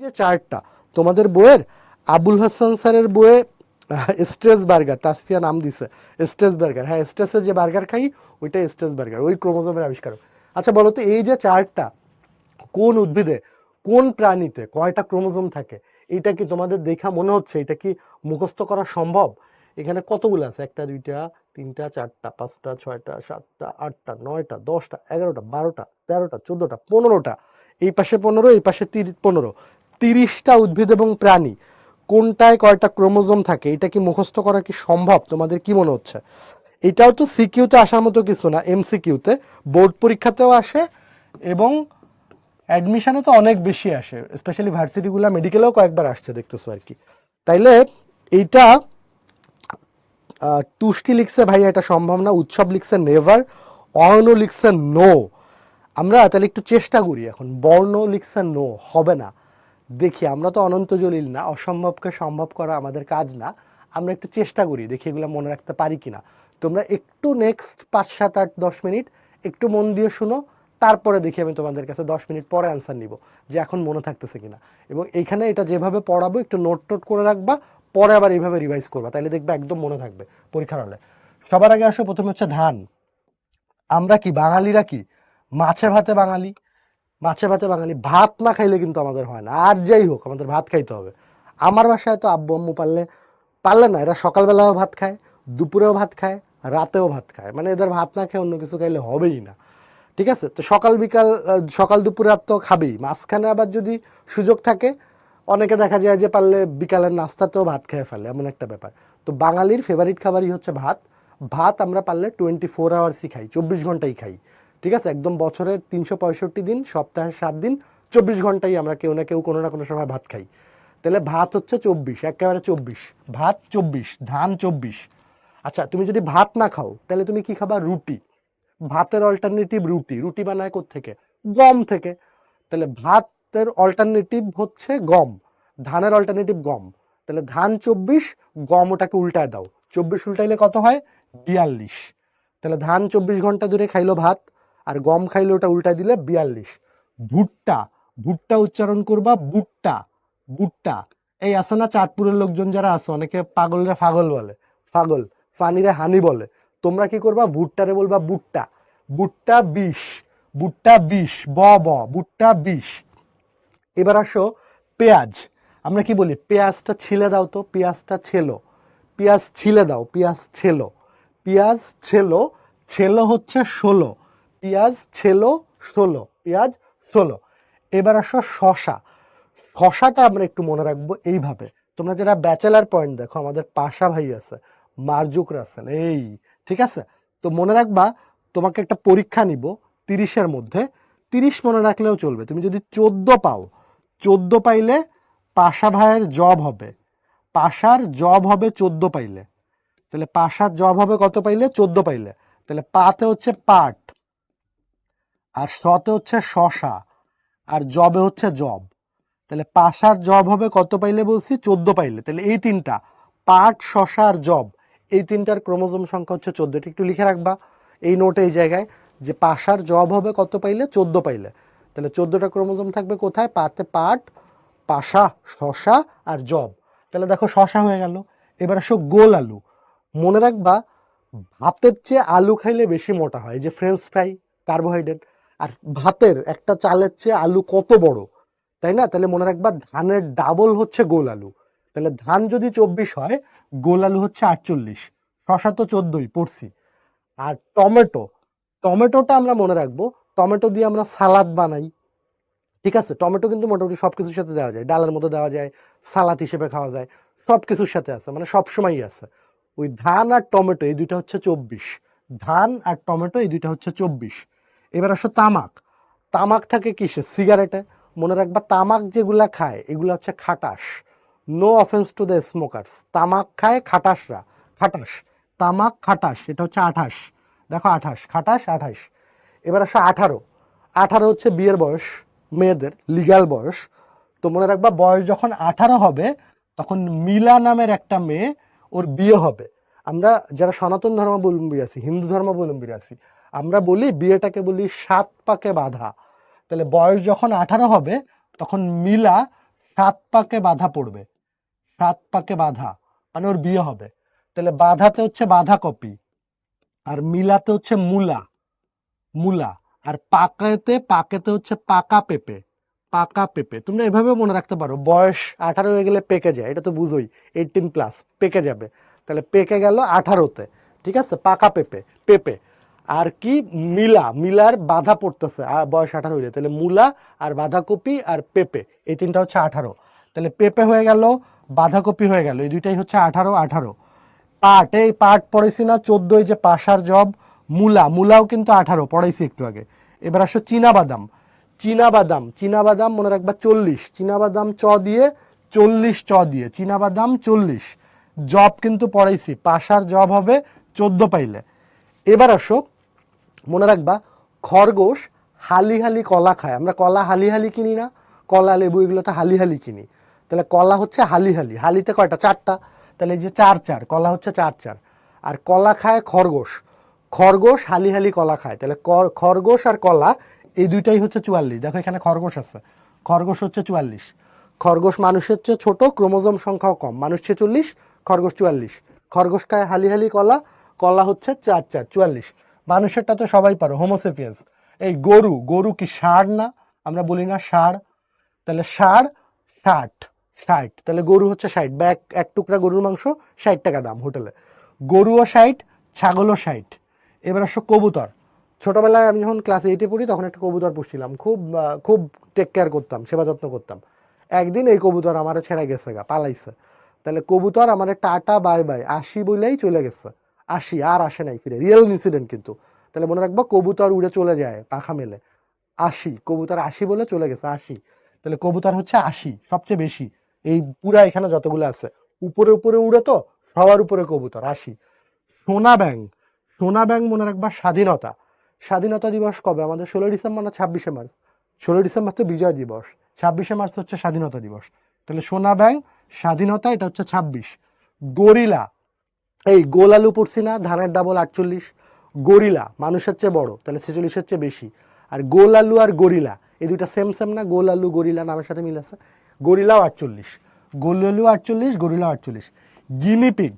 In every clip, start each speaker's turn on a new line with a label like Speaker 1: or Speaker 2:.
Speaker 1: যে চার্টটা, তোমাদের বইয়ের আবুল হাসান স্যারের বইয়ে স্ট্রেস বার্গার, তাসফিয়া নাম দিছে, স্ট্রেস বার্গার। হ্যাঁ স্ট্রেসের যে বার্গার খাই ওইটা স্ট্রেস বার্গার, ওই ক্রোমোজোমের আবিষ্কার। আচ্ছা বলো তো, এই যে চার্টটা, কোন উদ্ভিদে, কোন প্রাণীতে কয়টা ক্রোমোজোম থাকে, এটা কি তোমাদের দেখা মনে হচ্ছে, এটা কি মুখস্থ করা সম্ভব? এখানে কতগুলো আছে? একটা, দুইটা, তিনটা, চারটা, পাঁচটা, ছয়টা, সাতটা, আটটা, নয়টা, দশটা, এগারোটা, বারোটা, তেরোটা, চোদ্দোটা, পনেরোটা, এই পাশে পনেরো, এই পাশে তিরিশ, পনেরো। তিরিশটা উদ্ভিদ এবং প্রাণী, কোনটায় কয়টা ক্রোমোজোম থাকে, এটা কি মুখস্থ করা কি সম্ভব? তোমাদের কি মনে হচ্ছে? এটাও তো সিকিউতে আসার মতো কিছু না, এমসিকিউতে। বোর্ড পরীক্ষাতেও আসে এবং অ্যাডমিশনে তো অনেক বেশি আসে, স্পেশালি ভার্সিটিগুলো, মেডিকেলেও কয়েকবার আসছে, দেখতেছো আর কি। তাইলে এইটা তুষ্টি লিখছে ভাই এটা সম্ভব না, উৎসব লিখছে নেভার অয়ন লিখছে নো। আমরা তাহলে একটু চেষ্টা করি এখন, বর্ণ লিখছে নো, হবে না। দেখি, আমরা তো অনন্ত জলিল না, অসম্ভবকে সম্ভব করা আমাদের কাজ না, আমরা একটু চেষ্টা করি, দেখি এগুলো মনে রাখতে পারি কিনা। তোমরা একটু নেক্সট পাঁচ, সাত, আট, দশ মিনিট একটু মন দিয়ে শুনো, তারপরে দেখি আমি তোমাদের কাছে দশ মিনিট পরে অ্যান্সার নিব, যে এখন মনে থাকতেছে কিনা। এবং এইখানে এটা যেভাবে পড়াবো, একটু নোট টোট করে রাখবা, পরে আবার এইভাবে রিভাইজ করবা তাহলে দেখবে একদম মনে থাকবে পরীক্ষার হলে। সবার আগে আসো, প্রথমে হচ্ছে ধান। আমরা কি, বাঙালিরা কি, মাছে ভাতে বাঙালি? মাছে ভাতে বাঙালি ভাত না খাইলে কিন্তু আমাদের হয় না। আর যাই হোক, আমাদের ভাত খাইতে হবে। আমার বাসায় তো আব্বু আম্মু পারলে পারলে না, এরা সকালবেলাও ভাত খায়, দুপুরেও ভাত খায়, রাতেও ভাত খায়। মানে এদের ভাত না খেয়ে অন্য কিছু খাইলে হবেই না। ঠিক আছে? তো সকাল বিকাল সকাল দুপুর রাত তো খাবেই। মাঝখানে আবার যদি সুযোগ থাকে, অনেকে দেখা যায় যে পারলে বিকালের নাস্তাতেও ভাত খেয়ে ফেলে, এমন একটা ব্যাপার। তো বাঙালির ফেভারিট খাবারই হচ্ছে ভাত। ভাত আমরা পারলে টোয়েন্টি ফোর আওয়ার্সই খাই, চব্বিশ ঘন্টাই খাই। ঠিক আছে, একদম বছরের তিনশো পঁয়ষট্টি দিন, সপ্তাহে সাত দিন, চব্বিশ ঘন্টাই আমরা কেউ না কেউ কোনো না কোনো সময় ভাত খাই। তাহলে ভাত হচ্ছে চব্বিশ, একেবারে চব্বিশ। ভাত চব্বিশ, ধান চব্বিশ। আচ্ছা তুমি যদি ভাত না খাও, তাহলে তুমি কি খাবা? রুটি। ভাতের অল্টারনেটিভ রুটি। রুটি বানায় থেকে গম থেকে। তাহলে ভাতের অল্টারনেটিভ হচ্ছে গম। ধানের অল্টারনেটিভ গম। তাহলে ধান চব্বিশ, গম ওটাকে উল্টায় দাও। চব্বিশ উল্টাইলে কত হয়? বিয়াল্লিশ। তাহলে ধান চব্বিশ ঘণ্টা ধরে খাইলো ভাত। আর গম খাইলে ওটা উল্টায় দিলে বিয়াল্লিশ। ভুট্টা ভুট্টা উচ্চারণ করবা বুট্টা বুট্টা এই আছে না চাঁদপুরের লোকজন যারা আছে, অনেকে পাগলরে ফাগল বলে, ফাগল, ফানিরে হানি বলে। তোমরা কি করবা? ভুট্টারে বলবা বুট্টা বুট্টা বিষ বুট্টা বিষ, ব ব বুট্টা বিষ। এবার আসো পেঁয়াজ। আমরা কি বলি? পেঁয়াজটা ছিলে দাও তো, পেঁয়াজটা ছেলো। পেঁয়াজ ছিলে দাও, পেঁয়াজ ছেলো। পেঁয়াজ ছেলো ছেলো হচ্ছে ষোলো। পেঁয়াজ ছেলো, ষোলো, পেঁয়াজ ষোলো। এবার আসো শশা শশাটা আমরা একটু মনে রাখব এইভাবে। তোমরা যারা ব্যাচেলার পয়েন্ট দেখো, আমাদের পাশা ভাই আছে, মার্জুক রাসেল, এই, ঠিক আছে? তো মনে রাখবা, তোমাকে একটা পরীক্ষা নিব তিরিশের মধ্যে। তিরিশ মনে রাখলেও চলবে। তুমি যদি চোদ্দ পাও, চোদ্দ পাইলে পাশা ভাইয়ের জব হবে। পাশার জব হবে চোদ্দ পাইলে। তাহলে পাশার জব হবে কত পাইলে? চোদ্দ পাইলে। তাহলে পাতে হচ্ছে পাট। আর শতে হচ্ছে শশা, আর জবে হচ্ছে জব। তাহলে পাশার জব হবে কত পাইলে বলছি? চোদ্দ পাইলে। তাহলে এই তিনটা, পাট, শশা আর জব, এই তিনটার ক্রোমোজোম সংখ্যা হচ্ছে চোদ্দ। এটা একটু লিখে রাখবা এই নোটে, এই জায়গায়, যে পাশার জব হবে কত পাইলে? চোদ্দ পাইলে। তাহলে চোদ্দটা ক্রোমোজোম থাকবে কোথায়? পাতে পাট, পাশা, শশা আর জব। তাহলে দেখো শশা হয়ে গেল। এবার আসো গোল আলু। মনে রাখবা, ভাতের চেয়ে আলু খাইলে বেশি মোটা হয়। যে ফ্রেঞ্চ ফ্রাই কার্বোহাইড্রেট আর ভাতের একটা চালের চেয়ে আলু কত বড়? তাই না? তাহলে মনে রাখবা ধানের ডাবল হচ্ছে গোল আলু। তাহলে ধান যদি চব্বিশ হয়, গোল আলু হচ্ছে আটচল্লিশ শশা তো চোদ্দই, পড়ছি। আর টমেটো, টমেটোটা আমরা মনে রাখব, টমেটো দিয়ে আমরা সালাদ বানাই। ঠিক আছে? টমেটো কিন্তু মোটামুটি সব কিছুর সাথে দেওয়া যায়, ডালের মতো দেওয়া যায়, সালাদ হিসেবে খাওয়া যায় সব কিছুর সাথে আছে মানে সব সময়ই আছে। ওই ধান আর টমেটো, এই দুইটা হচ্ছে চব্বিশ। ধান আর টমেটো, এই দুইটা হচ্ছে চব্বিশ। এবার আসো তামাক। তামাক থাকে কিসে? সিগারেটে। মনে রাখবা, তামাক যেগুলা খায়, এগুলো হচ্ছে খাটাস। No offence to the smokers তামাক খায় খাটাসরা। খাটাস। তামাক, খাটাস। এটা হচ্ছে আঠাশ। দেখো আঠাশ। খাটাস, আঠাশ। এবার আসো আঠারো। আঠারো হচ্ছে বিয়ের বয়স, মেয়েদের লিগ্যাল বয়স। তো মনে রাখবা, বয়স যখন আঠারো হবে, তখন মিলা নামের একটা মেয়ে ওর বিয়ে হবে। আমরা যারা সনাতন ধর্মাবলম্বী আছি, হিন্দু ধর্মাবলম্বী আছি আমরা বলি বিয়েটাকে বলি সাত পাকে বাধা। তাহলে বয়স যখন আঠারো হবে, তখন মিলা সাত পাকে বাধা পড়বে। সাত পাকে বাধা মানে ওর বিয়ে হবে। তাহলে বাধাতে হচ্ছে বাধা কপি আর মিলাতে হচ্ছে মূলা মূলা। আর পাকাতে, পাকেতে হচ্ছে পাকা পেঁপে পাকা পেঁপে। তোমরা এভাবে মনে রাখতে পারো, বয়স আঠারো হয়ে গেলে পেকে যায়, এটা তো বুঝোই এইটিন প্লাস পেকে যাবে। তাহলে পেকে গেল আঠারোতে, ঠিক আছে? পাকা পেঁপে পেঁপে। আর কি মিলা, মিলার বাধা পড়তেছে। বয়স আঠারো হইলে। তাহলে মূলা আর বাঁধাকপি আর পেঁপে, এই তিনটা হচ্ছে আঠারো। তাহলে পেঁপে হয়ে গেল, বাঁধাকপি হয়ে গেল। এই দুইটাই হচ্ছে আঠারো আঠারো। পাট, এই পাট পড়েছি না, চোদ্দই যে পাশার জব, মূলা। মূলাও কিন্তু আঠারো পড়াইছি একটু আগে। এবার আসো চীনা বাদাম চীনা বাদাম চীনা বাদাম মনে রাখবা চল্লিশ। চীনা বাদাম চ দিয়ে চল্লিশ চ দিয়ে চীনা বাদাম চল্লিশ। জব কিন্তু পড়াইছি পাশার জব হবে চোদ্দ পাইলে। এবার আসো মনে রাখবা, খরগোশ হালি হালি কলা খায়। আমরা কলা হালি হালি কিনি না, কলা, লেবু এগুলোতে হালি হালি কিনি। তাহলে কলা হচ্ছে হালি হালি। হালিতে কয়টা? চারটা। তাহলে এই যে চার চার, কলা হচ্ছে চার চার। আর কলা খায় খরগোশ। খরগোশ হালি হালি কলা খায়। তাহলে খরগোশ আর কলা, এই দুইটাই হচ্ছে চুয়াল্লিশ। দেখো এখানে খরগোশ আছে। খরগোশ হচ্ছে চুয়াল্লিশ। খরগোশ মানুষের চেয়ে ছোট, ক্রোমোজোম সংখ্যাও কম। মানুষ ছেচল্লিশ, খরগোশ চুয়াল্লিশ। খরগোশ খায় হালি হালি কলা কলা হচ্ছে চার চার, চুয়াল্লিশ। মানুষেরটা তো সবাই পারো হোমোসেপিয়েন্স এই গরু গরু কি ষাঁড় না? আমরা বলি না ষাঁড়। তাহলে ষাঁড়, ষাট ষাট। তাহলে গরু হচ্ছে ষাট বা এক এক টুকরা গরুর মাংস ষাট টাকা দাম হোটেলে। গরুও ষাট, ছাগলও ষাট। এবার আসো কবুতর। ছোটবেলায় আমি যখন ক্লাস এইটে পড়ি, তখন একটা কবুতর পুষছিলাম। খুব খুব টেক কেয়ার করতাম, সেবা যত্ন করতাম। একদিন এই কবুতর আমার ছেড়ে গেছে গা, পালাইছে। তাহলে কবুতর আমার টাটা বাই বাই আসি বলেই চলে গেছে। আসি, আর আসে নাই ফিরে। রিয়েল ইনসিডেন্ট কিন্তু। তাহলে মনে রাখব কবুতর উড়ে চলে যায় পাখা মেলে। আশি, কবুতর আশি বলে চলে গেছে, আশি। তাহলে কবুতর হচ্ছে আশি, সবচেয়ে বেশি। এই পুরা এখানে যতগুলো আছে, উপরে উপরে উড়ে তো, সবার উপরে কবুতর, আশি। সোনা ব্যাং সোনা ব্যাং মনে রাখবা স্বাধীনতা। স্বাধীনতা দিবস কবে? আমাদের ষোলোই ডিসেম্বর না ছাব্বিশে মার্চ? ষোলোই ডিসেম্বর তো বিজয় দিবস। ছাব্বিশে মার্চ হচ্ছে স্বাধীনতা দিবস। তাহলে সোনা ব্যাং স্বাধীনতা, এটা হচ্ছে ছাব্বিশ। গরিলা এই গোল আলু পড়ছি না, ধানের ডাবল আটচল্লিশ। গরিলা, মানুষের চেয়ে বড়, তাহলে ছেচল্লিশের চেয়ে বেশি। আর গোল আলু আর গরিলা, এই দুইটা সেম সেম না, গোল আলু, গরিলা নামের সাথে মিল আছে। গরিলাও আটচল্লিশ, গোল আলু আটচল্লিশ, গরিলাও আটচল্লিশ। গিনিপিগ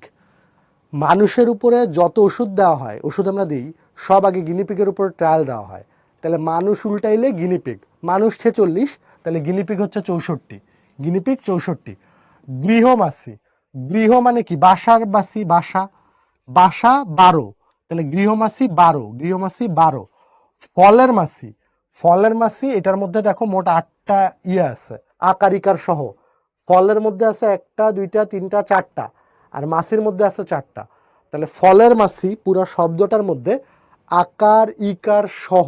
Speaker 1: মানুষের উপরে যত ওষুধ দেওয়া হয়, ওষুধ আমরা দিই, সব আগে গিনিপিগের উপর ট্রায়াল দেওয়া হয়। তাহলে মানুষ উল্টাইলে গিনিপিগ মানুষ ছেচল্লিশ, তাহলে গিনিপিগ হচ্ছে চৌষট্টি গিনিপিগ চৌষট্টি। গৃহমাসি গৃহ মানে কি? বাসার বাসি বাসা? বাসা বারো। তাহলে গৃহমাসি বারো গৃহমাসি বারো। ফলের মাসি ফলের মাসি এটার মধ্যে দেখো মোট আটটা ইয়ে আছে আকারিকার সহ। ফলের মধ্যে আছে একটা, দুইটা, তিনটা, চারটা, আর মাসির মধ্যে আছে চারটা। তাহলে ফলের মাসি পুরো শব্দটার মধ্যে আকার ইকার সহ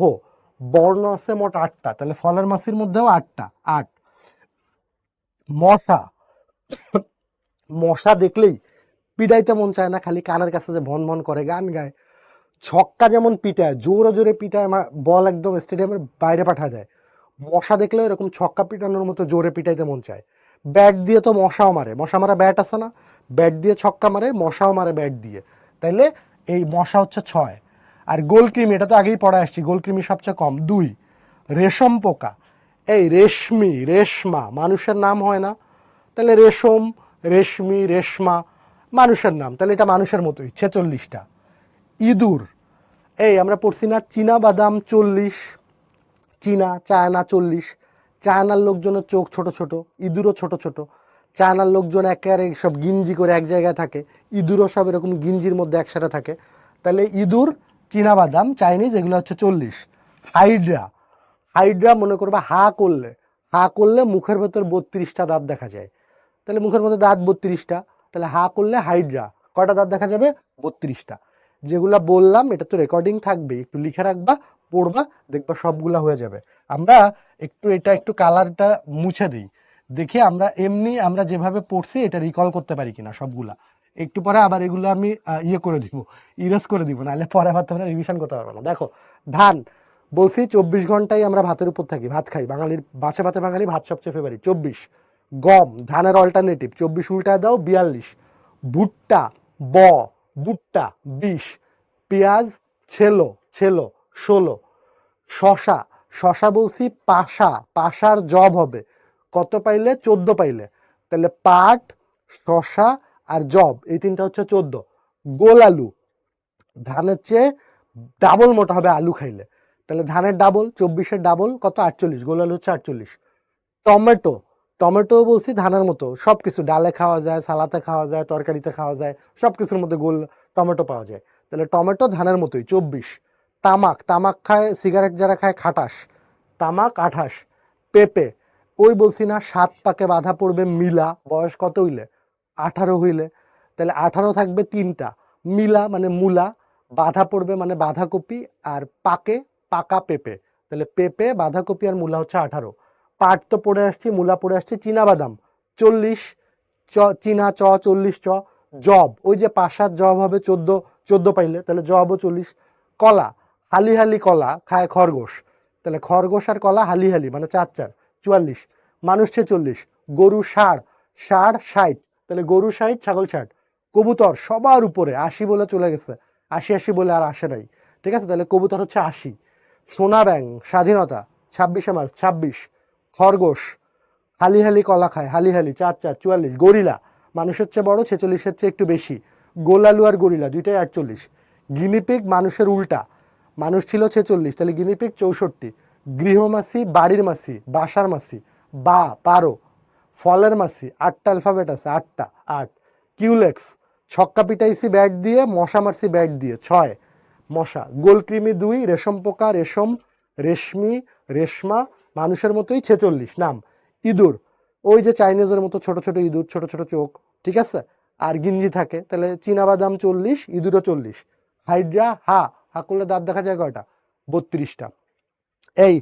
Speaker 1: বর্ণ আছে মোট আটটা। তাহলে ফলের মাসির মধ্যেও আটটা, আট। মশা মশা দেখলেই পিটাইতে মন চায় না, খালি কানের কাছে যে ভন ভন করে গান গায়। ছক্কা যেমন পিটায়, জোরে জোরে পিটায় বল একদম স্টেডিয়ামের বাইরে পাঠা দেয় মশা দেখলে এরকম ছক্কা পিটানোর মতো জোরে পিটাইতে মন চায়। ব্যাট দিয়ে তো মশাও মারে। মশা মারা ব্যাট আছে না? ব্যাট দিয়ে ছক্কা মারে, মশাও মারে ব্যাট দিয়ে। তাইলে এই মশা হচ্ছে ছয়। আর গোলকৃমি এটা তো আগেই পড়া আসছি গোলকৃমি সবচেয়ে কম। দুই, রেশম পোকা। এই রেশমি, রেশমা, মানুষের নাম হয় না। তাহলে রেশম রেশমি, রেশমা, মানুষের নাম। তাহলে এটা মানুষের মতোই, ছেচল্লিশটা। ইঁদুর। এই আমরা পড়ছি না চীনা বাদাম চল্লিশ, চীনা, চায়না চল্লিশ। চায়নার লোকজনের চোখ ছোট ছোট, ইঁদুরও ছোট ছোট। চায়নার লোকজন একেবারে সব গিঞ্জি করে এক জায়গায় থাকে। ইঁদুরও সব এরকম গিঞ্জির মধ্যে একসাথে থাকে। তাহলে ইঁদুর, চীনা বাদাম, চাইনিজ, এগুলো হচ্ছে চল্লিশ। হাইড্রা। হাইড্রা মনে করবা হা করলে। হা করলে মুখের ভেতর বত্রিশটা দাঁত দেখা যায়। তাহলে মুখের মধ্যে দাঁত বত্রিশটা, তাহলে হা করলে হাইড্রা কটা দাঁত দেখা যাবে? বত্রিশটা। যেগুলা বললাম, এটা তো রেকর্ডিং থাকবে, একটু লিখে রাখবা, পড়বা, দেখবা সবগুলা হয়ে যাবে। আমরা একটু এটা, একটু কালারটা মুছে দিই। দেখে আমরা এমনি আমরা যেভাবে পড়ছি, এটা রিকল করতে পারি কিনা সবগুলা। একটু পরে আবার এগুলো আমি ইয়ে করে দিব ইরেজ করে দিব, নাহলে পরে আবার তোমরা রিভিশন করতে পারবে না। দেখো, ধান, বলছি চব্বিশ ঘন্টাই আমরা ভাতের উপর থাকি, ভাত খাই। বাঙালির, বাসে ভাতে বাঙালি ভাত সবচেয়ে ফেভারিট চব্বিশ। গম, ধানের অল্টারনেটিভ চব্বিশ উল্টায় দাও, বিয়াল্লিশ। ভুট্টা, ব, ভুট্টা, বিশ। পেঁয়াজ, ছেলো ছেলো, ষোলো। শশা শশা বলছি পাশা, পাশার জব হবে। কত পাইলে? চোদ্দ পাইলে। তাহলে পাট শশা আর জব, এই তিনটা হচ্ছে চোদ্দ। গোল আলু, ধানের চেয়ে ডাবল মোটা হবে আলু খাইলে। তাহলে ধানের ডাবল চব্বিশের ডাবল কত? আটচল্লিশ। গোল আলু হচ্ছে আটচল্লিশ। টমেটো টমেটো বলছি ধানের মতো সব কিছু ডালে খাওয়া যায়, সালাতে খাওয়া যায়, তরকারিতে খাওয়া যায় সব কিছুর মধ্যে গোল টমেটো পাওয়া যায়। তাহলে টমেটো ধানের মতোই, চব্বিশ। তামাক তামাক খায়, সিগারেট যারা খায় খাটাস তামাক, আঠাশ। পেঁপে, ওই বলছি না, সাত পাকে বাধা পড়বে মিলা। বয়স কত হইলে? আঠারো হইলে। তাহলে আঠারো থাকবে তিনটা। মিলা মানে মূলা, বাধা পড়বে মানে বাঁধাকপি, আর পাকে পাকা পেঁপে। তাহলে পেঁপে, বাঁধাকপি আর মূলা হচ্ছে আঠারো। পাট তো পড়ে আসছি, মূলা পড়ে আসছে চীনা বাদাম চল্লিশ, চ, চীনা চ, চল্লিশ চ, জব। ওই যে সাত জব হবে, চোদ্দ চোদ্দ পাইলে, তাহলে জবও চল্লিশ। কলা, হালি হালি কলা খায় খরগোশ। তাহলে খরগোশ আর কলা হালি হালি মানে চার চার, চুয়াল্লিশ। মানুষ ছেচল্লিশ গরু ষাড় ষাড় ষাট তাহলে গরু ষাট ছাগল ষাট কবুতর সবার উপরে, আশি বলে চলে গেছে। আশি আশি বলে আর আসে নাই। ঠিক আছে? তাহলে কবুতর হচ্ছে আশি। সোনা ব্যাং স্বাধীনতা, ছাব্বিশে মার্চ, ছাব্বিশ। খরগোশ। হালি হালি কলা খায়, হালি হালি, চার চার, চুয়াল্লিশ। গরিলা, মানুষের চেয়ে বড়, ছেচল্লিশের চেয়ে একটু বেশি। গোলালু আর গরিলা, দুইটাই আটচল্লিশ গিনিপিগ মানুষের উল্টা। মানুষ ছিল ছেচল্লিশ, তাহলে গিনিপিগ চৌষট্টি। গৃহমাসি, বাড়ির মাসি, বাসার মাসি, বা, পারো। ফলের মাসি, আটটা অ্যালফাবেট আছে, আটটা, আট। কিউলেক্স, ছক্কা পিটাইছি ব্যাট দিয়ে, মশা মারছি ব্যাট দিয়ে, ছয়। মশা, গোলকৃমি দুই, রেশম পোকা, রেশম, রেশমি, রেশমা মানুষের মতোই ছেচল্লিশ, নাম, ইঁদুর। ওই যে চাইনিজের মতো ছোট ছোট ইঁদুর, ছোট ছোট চোখ, ঠিক আছে? আর গিঞ্জি থাকে, তাহলে চীনাবাদাম চল্লিশ, ইঁদুরও চল্লিশ। হাইড্রা, হা হা করলে দাঁত দেখা যায় কয়টা? বত্রিশটা। এই,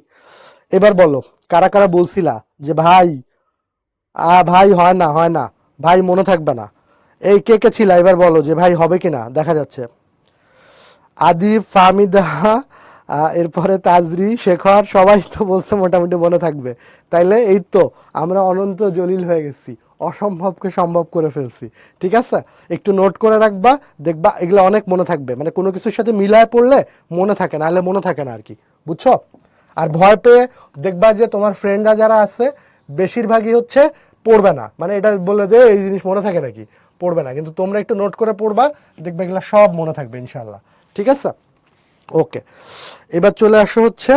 Speaker 1: এবার বলো, কারা কারা বলছিলা যে ভাই, আ, ভাই হয় না হয় না, ভাই মনে থাকবে না? এই কে কে ছিল? এবার বলো যে ভাই হবে কিনা? দেখা যাচ্ছে। আদি ফামিদা এরপরে তাজরি শেখর সবাই তো বলছে মোটামুটি মনে থাকবে। তাইলে এই তো, আমরা অনন্ত জলিল হয়ে গেছি। অসম্ভবকে সম্ভব করে ফেলছি। ঠিক আছে? একটু নোট করে রাখবা, দেখবা এগুলো অনেক মনে থাকবে। মানে কোনো কিছুর সাথে মিলায় পড়লে মনে থাকে না হলে মনে থাকে না আর কি বুঝছ? আর ভয় পেয়ে দেখবা যে তোমার ফ্রেন্ডরা যারা আছে, বেশিরভাগই হচ্ছে পড়বে না। মানে এটা বলে যে, এই জিনিস মনে থাকে নাকি? পড়বে না। কিন্তু তোমরা একটু নোট করে পড়বা, দেখবে এগুলো সব মনে থাকবে ইনশাল্লাহ ঠিক আছে? ওকে এবার চলে আসো হচ্ছে